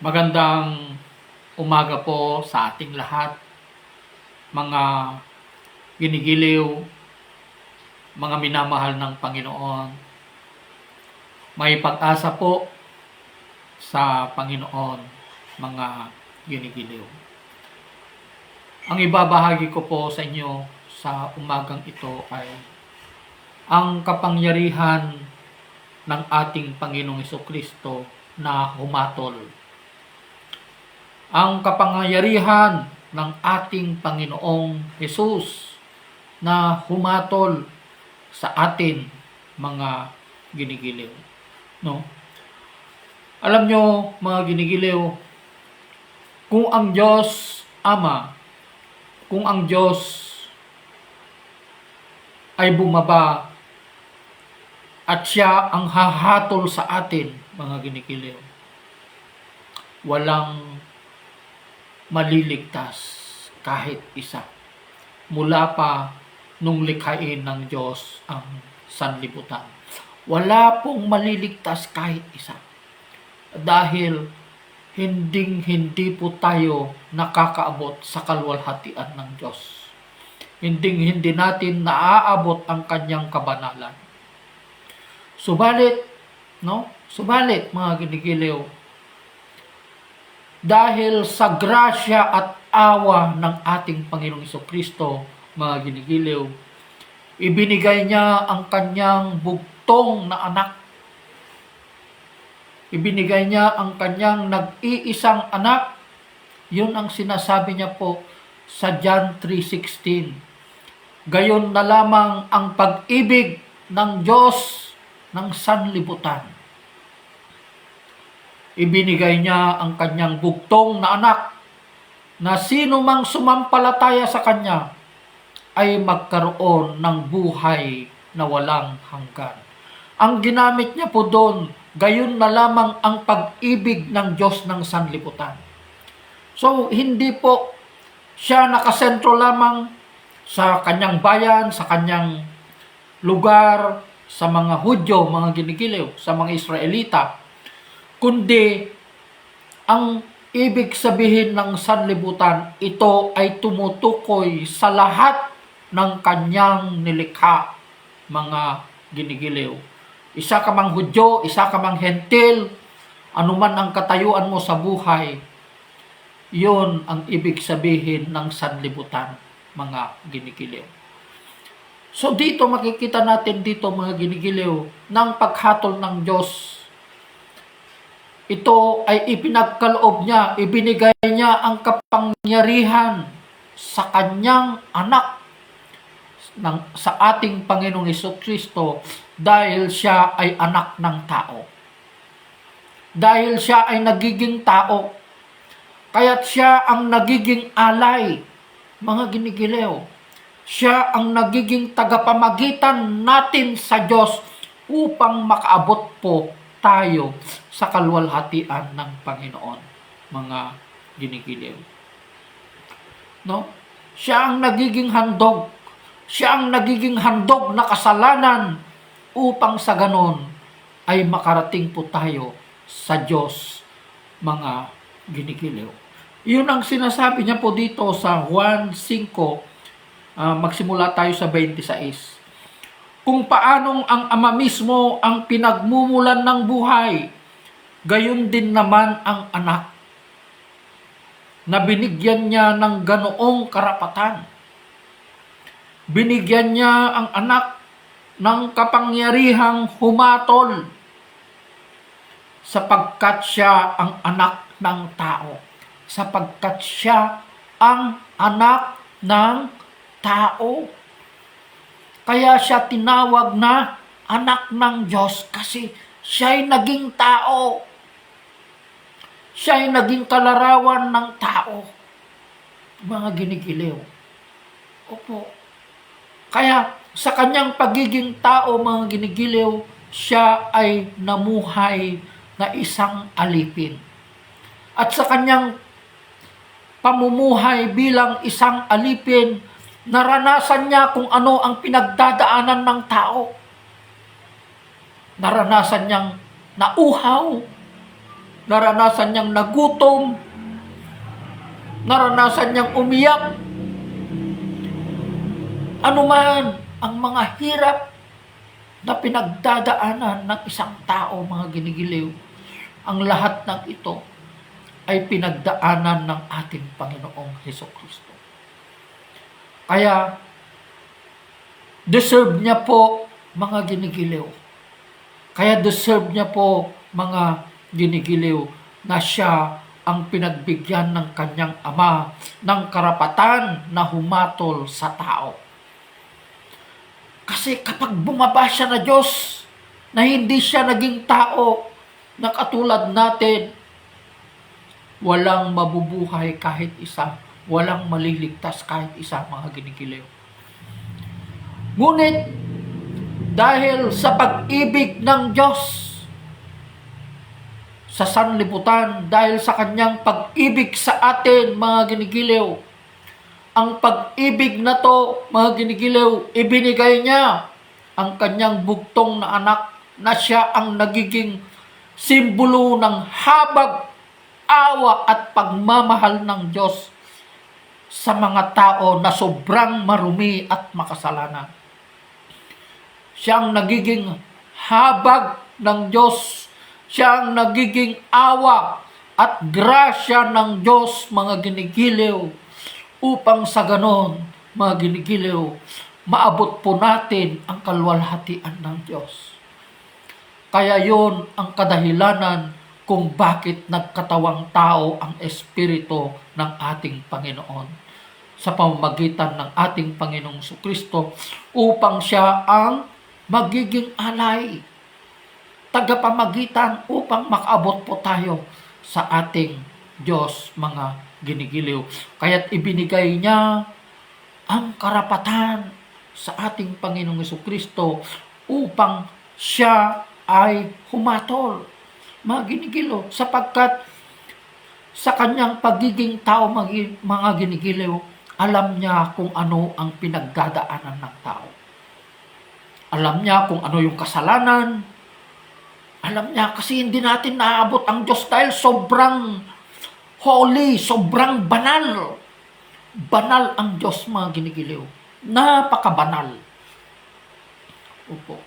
Magandang umaga po sa ating lahat, mga ginigiliw, mga minamahal ng Panginoon. May pag-asa po sa Panginoon, mga ginigiliw. Ang ibabahagi ko po sa inyo sa umagang ito ay ang kapangyarihan ng ating Panginoong Kristo na humatol ang kapangyarihan ng ating Panginoong Hesus na humatol sa atin mga ginigiliw. No? Alam nyo, mga ginigiliw, kung ang Diyos Ama, kung ang Diyos ay bumaba at siya ang hahatol sa atin, mga ginigiliw, walang maliligtas kahit isa. Mula pa nung likhain ng Diyos ang sanlibutan. Wala pong maliligtas kahit isa. Dahil hinding hindi po tayo nakakaabot sa kalwalhatian ng Diyos. Hinding hindi natin naaabot ang kanyang kabanalan. Subalit, no? Subalit, mga ginigiliw, dahil sa grasya at awa ng ating Panginoong Kristo, mga ginigiliw, ibinigay niya ang kanyang bugtong na anak. Ibinigay niya ang kanyang nag-iisang anak. Yun ang sinasabi niya po sa John 3.16. Gayon na lamang ang pag-ibig ng Diyos ng sanlibutan ibinigay niya ang kanyang bugtong na anak na sino mang sumampalataya sa kanya ay magkaroon ng buhay na walang hanggan. Ang ginamit niya po doon, gayon na lamang ang pag-ibig ng Diyos ng sanlibutan. So, hindi po siya nakasentro lamang sa kanyang bayan, sa kanyang lugar, sa mga Hudyo, mga ginigiliw, sa mga Israelita, kundi ang ibig sabihin ng sanlibutan, ito ay tumutukoy sa lahat ng kanyang nilikha, mga ginigiliw. Isa ka mang Hudyo, isa ka mang Hentil, anuman ang katayuan mo sa buhay, yon ang ibig sabihin ng sanlibutan, mga ginigiliw. So dito makikita natin dito mga ginigiliw ng paghatol ng Diyos ito ay ipinagkaloob niya, ibinigay niya ang kapangyarihan sa kanyang anak ng, sa ating Panginoong Kristo dahil siya ay anak ng tao. Dahil siya ay nagiging tao, kaya't siya ang nagiging alay, mga ginigiliw. Siya ang nagiging tagapamagitan natin sa Diyos upang makaabot po tayo sa kalwalhatian ng Panginoon, mga ginigiliw. No? Siya ang nagiging handog. Siya ang nagiging handog na kasalanan upang sa ganon ay makarating po tayo sa Diyos, mga ginigiliw. Yun ang sinasabi niya po dito sa Juan 5, uh, magsimula tayo sa 26 kung paanong ang ama mismo ang pinagmumulan ng buhay, gayon din naman ang anak na binigyan niya ng ganoong karapatan. Binigyan niya ang anak ng kapangyarihang humatol sapagkat siya ang anak ng tao. Sapagkat siya ang anak ng tao. Kaya siya tinawag na anak ng Diyos kasi siya'y naging tao. Siya'y naging kalarawan ng tao. Mga ginigiliw. Opo. Kaya sa kanyang pagiging tao, mga ginigiliw, siya ay namuhay na isang alipin. At sa kanyang pamumuhay bilang isang alipin, Naranasan niya kung ano ang pinagdadaanan ng tao. Naranasan niyang nauhaw. naranasan niyang nagutom, naranasan niyang umiyak, ano man ang mga hirap na pinagdadaanan ng isang tao, mga ginigiliw, ang lahat ng ito ay pinagdaanan ng ating Panginoong Heso Kristo. Kaya, deserve niya po mga ginigiliw. Kaya deserve niya po mga ginigiliw na siya ang pinagbigyan ng kanyang ama ng karapatan na humatol sa tao. Kasi kapag bumaba siya na Diyos, na hindi siya naging tao na katulad natin, walang mabubuhay kahit isa, walang maliligtas kahit isa mga ginigiliw. Ngunit, dahil sa pag-ibig ng Diyos sa sanlibutan, dahil sa kanyang pag-ibig sa atin, mga ginigiliw, ang pag-ibig na to, mga ginigiliw, ibinigay niya ang kanyang bugtong na anak na siya ang nagiging simbolo ng habag, awa at pagmamahal ng Diyos sa mga tao na sobrang marumi at makasalanan. Siya ang nagiging habag ng Diyos. Siya ang nagiging awa at grasya ng Diyos, mga ginigiliw, upang sa ganon, mga ginigiliw, maabot po natin ang kalwalhatian ng Diyos. Kaya yon ang kadahilanan kung bakit nagkatawang tao ang Espiritu ng ating Panginoon sa pamamagitan ng ating Panginoong Kristo upang siya ang magiging alay, tagapamagitan upang makaabot po tayo sa ating Diyos, mga ginigiliw. Kaya't ibinigay niya ang karapatan sa ating Panginoong Kristo upang siya ay humatol, mga ginigiliw, sapagkat sa kanyang pagiging tao, mga ginigiliw, alam niya kung ano ang pinagdadaanan ng tao. Alam niya kung ano yung kasalanan. Alam niya kasi hindi natin naabot ang Diyos dahil sobrang holy, sobrang banal. Banal ang Diyos mga ginigiliw. Napakabanal. Opo.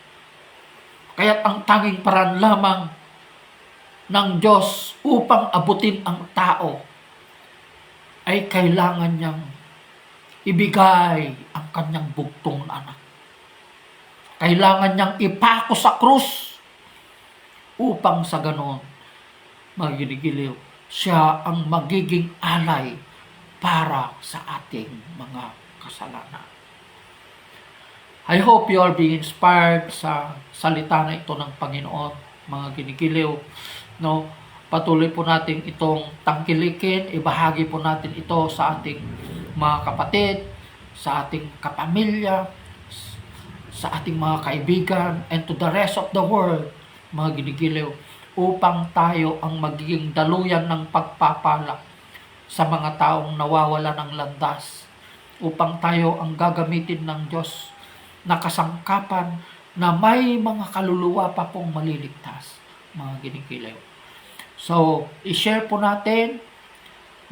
Kaya ang tanging paraan lamang ng Diyos upang abutin ang tao ay kailangan niyang ibigay ang kanyang bugtong na anak. Kailangan niyang ipako sa krus upang sa ganon, mga ginigiliw, siya ang magiging alay para sa ating mga kasalanan. I hope you are being inspired sa salita na ito ng Panginoon, mga ginigiliw. No? Patuloy po natin itong tangkilikin, ibahagi po natin ito sa ating mga kapatid, sa ating kapamilya, sa ating mga kaibigan, and to the rest of the world, mga ginigiliw, upang tayo ang magiging daluyan ng pagpapala sa mga taong nawawala ng landas, upang tayo ang gagamitin ng Diyos na kasangkapan na may mga kaluluwa pa pong maliligtas, mga ginigilaw. So, i-share po natin,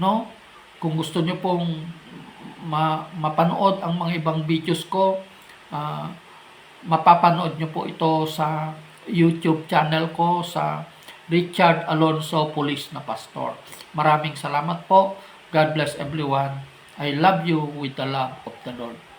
no? Kung gusto nyo pong ma- mapanood ang mga ibang videos ko, ah, mapapanood nyo po ito sa YouTube channel ko sa Richard Alonso Police na Pastor. Maraming salamat po. God bless everyone. I love you with the love of the Lord.